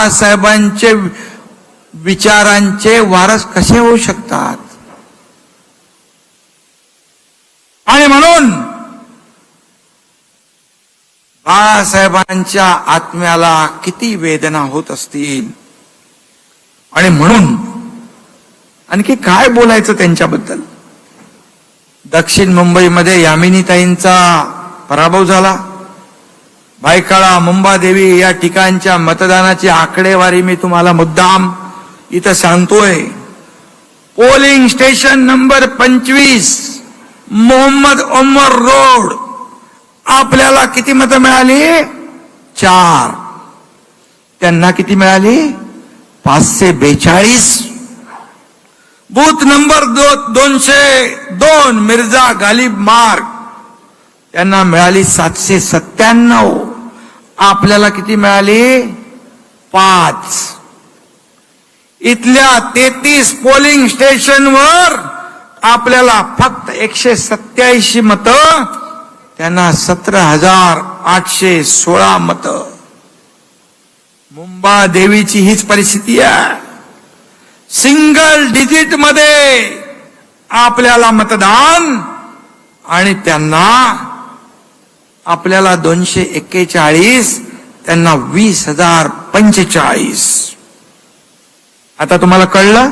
बाळासाहेबांचे विचारांचे वारस कसे होऊ शकतात? आणि म्हणून बाळासाहेबांच्या आत्म्याला किती वेदना होत असतील? आणि म्हणून आणखी काय बोलायचं त्यांच्याबद्दल? दक्षिण मुंबईमध्ये यामिनीताईंचा पराभव झाला. भायखळा मुंबादेवी या ठिकाणच्या मतदानाची आकडेवारी मी तुम्हाला मुद्दाम इथं सांगतोय. पोलिंग स्टेशन नंबर पंचवीस मोहम्मद उमर रोड. आपल्याला किती मतं मिळाली? चार. त्यांना किती मिळाली? पाचशे बेचाळीस. बूथ नंबर दो दोनशे दोन मिर्झा गालिब मार्ग. त्यांना मिळाली सातशे सत्त्याण्णव. आपल्याला किती मिळाली? पाच. इथल्या तेहतीस पोलिंग स्टेशनवर आपल्याला फक्त एकशे सत्याऐंशी मत त्यांना सतरा हजार आठशे सोळा मत. मुंबा देवीची हीच परिस्थिती आहे. सिंगल डिजिटमध्ये आपल्याला मतदान आणि त्यांना आपल्याला दोनशे एक्केचाळीस त्यांना वीस हजार पंचेचाळीस. आता तुम्हाला कळलं?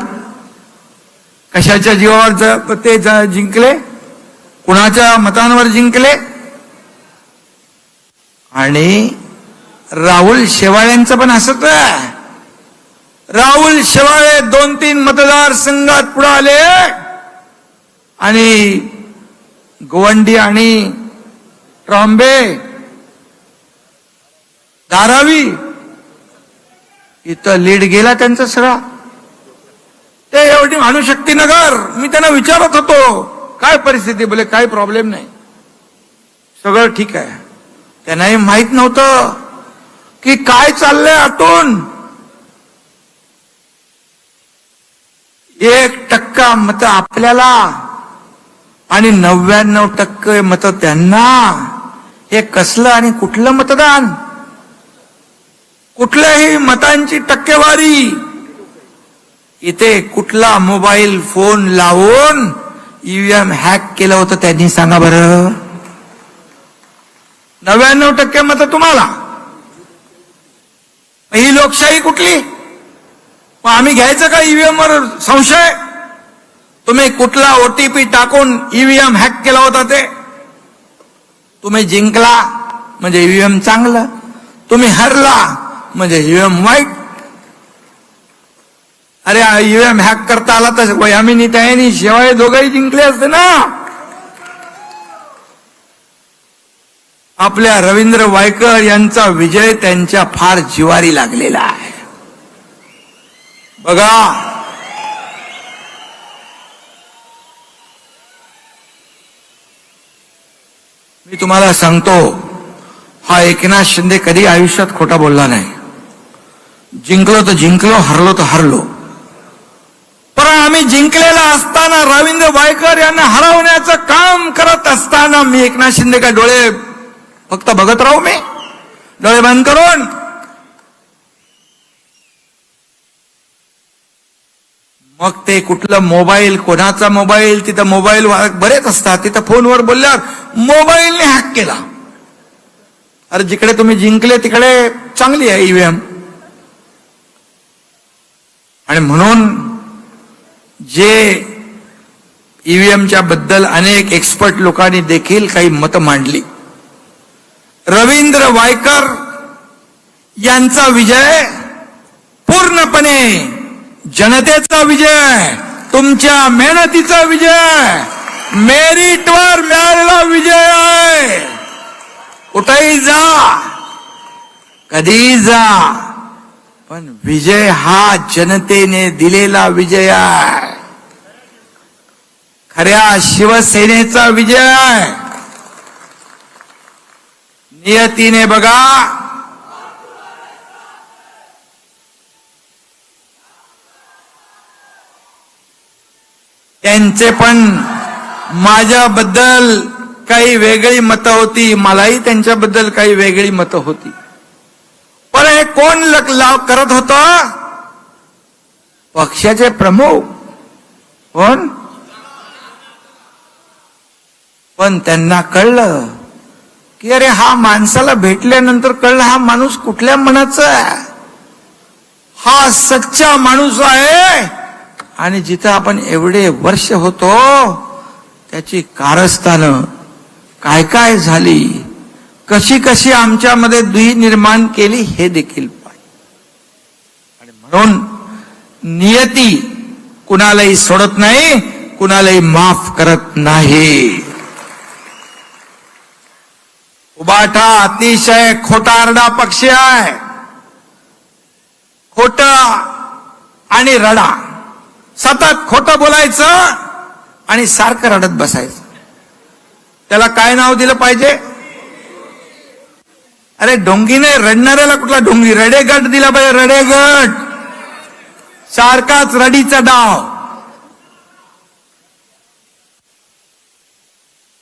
कशाच्या जीवावर ते जिंकले? कुणाच्या मतांवर जिंकले? आणि राहुल शेवाळ्यांचं पण असत राहुल शेवाळे दोन तीन मतदारसंघात पुढे आले. आणि गोवंडी आणि ट्रॉम्बे धारावी. इथं लीड गेला त्यांचा सगळा. ते एवढी अनुशक्ती नगर मी त्यांना विचारत होतो. काय परिस्थिती? बोले काय प्रॉब्लेम नाही. सगळं ठीक आहे. त्यांनाही माहीत नव्हतं की काय चाललंय आतून. एक टक्का मत आपल्याला आणि नव्याण्णव टक्के मत त्यांना. हे कसलं आणि कुठलं मतदान? कुठल्याही मतांची टक्केवारी? इथे कुठला मोबाईल फोन लावून ईव्हीएम हॅक केलं होतं त्यांनी सांगा बरं. नव्याण्णव टक्के मत तुम्हाला. ही लोकशाही कुठली? मग आम्ही घ्यायचं का ईव्हीएम वर संशय? तुम्ही कुठला ओटीपी टाकून ईव्हीएम हॅक केला होता ते? तुम्ही जिंकला म्हणजे ईव्हीएम चांगलं. तुम्ही हरला म्हणजे ईव्हीएम वाईट. अरे ईव्हीएम हॅक करता आला तर वयामिनी त्यानी शिवाय दोघंही जिंकले असते ना. आपल्या रवींद्र वायकर यांचा विजय त्यांच्या फार जिवारी लागलेला आहे. बघा मी तुम्हाला सांगतो हा एकनाथ शिंदे कधी आयुष्यात खोटा बोलला नाही. जिंकलो तर जिंकलो हरलो तर हरलो. पण आम्ही जिंकलेला असताना रवींद्र वायकर यांना हरवण्याचं काम करत असताना मी एकनाथ शिंदे का डोळे फक्त बघत राहू मी. डोळे बंद करून मग ते कुठलं मोबाईल कोणाचा मोबाईल तिथं मोबाईल बरेच असतात. तिथं फोनवर बोलल्यावर मोबाईलने हॅक केला. अरे जिकडे तुम्ही जिंकले तिकडे चांगली आहे ईव्हीएम आणि म्हणून जे ईव्हीएमच्या बद्दल अनेक एक्सपर्ट लोकांनी देखील काही मतं मांडली. रवींद्र वायकर यांचा विजय पूर्णपणे जनतेचा विजय तुमच्या मेहनतीचा विजय मेरिटवर मिळालेला विजय आहे. कुठेही जा कधी जा पण विजय हा जनतेने दिलेला विजय आहे. खऱ्या शिवसेनेचा विजय आहे. नियतीने बघा त्यांचे पण माझ्याबद्दल काही वेगळी मतं होती मलाही त्यांच्याबद्दल काही वेगळी मतं होती. पण हे कोण लक- लाव करत होत? पक्षाचे प्रमुख. कोण? पण त्यांना कळलं की अरे हा माणसाला भेटल्यानंतर कळलं हा माणूस कुठल्या मनाचा आहे? हा सच्चा माणूस आहे. आणि जिथं आपण एवढे वर्ष होतो त्याची कारस्थानं काय काय झाली कशी कशी आमच्यामध्ये दुही निर्माण केली हे देखील पाहिजे आणि म्हणून नियती कुणालाही सोडत नाही कुणालाही माफ करत नाही. उबाठा अतिशय खोटारडा पक्षी आहे. खोटा आणि रडा. सतत खोटं बोलायचं आणि सारखं रडत बसायचं. त्याला काय नाव दिलं पाहिजे? अरे डोंगीने रडणाऱ्याला कुठला डोंगी रडेगट दिला पाहिजे रडेगट. सारखाच रडीचा डाव.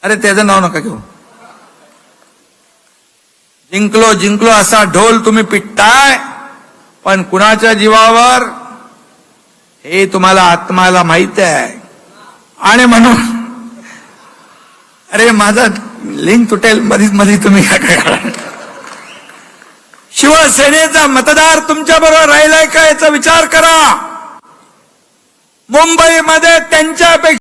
अरे त्याचं नाव नका घेऊ. जिंकलो जिंकलो असा ढोल तुम्ही पिटताय पण कुणाच्या जीवावर हे तुम्हाला आत्माला माहीत आहे आणि म्हणून अरे माझा लिंक तुटेल मधीच मध्ये तुम्ही काय काय करा. शिवसेनेचा मतदार तुमच्या बरोबर राहिलाय का याचा विचार करा मुंबईमध्ये त्यांच्यापेक्षा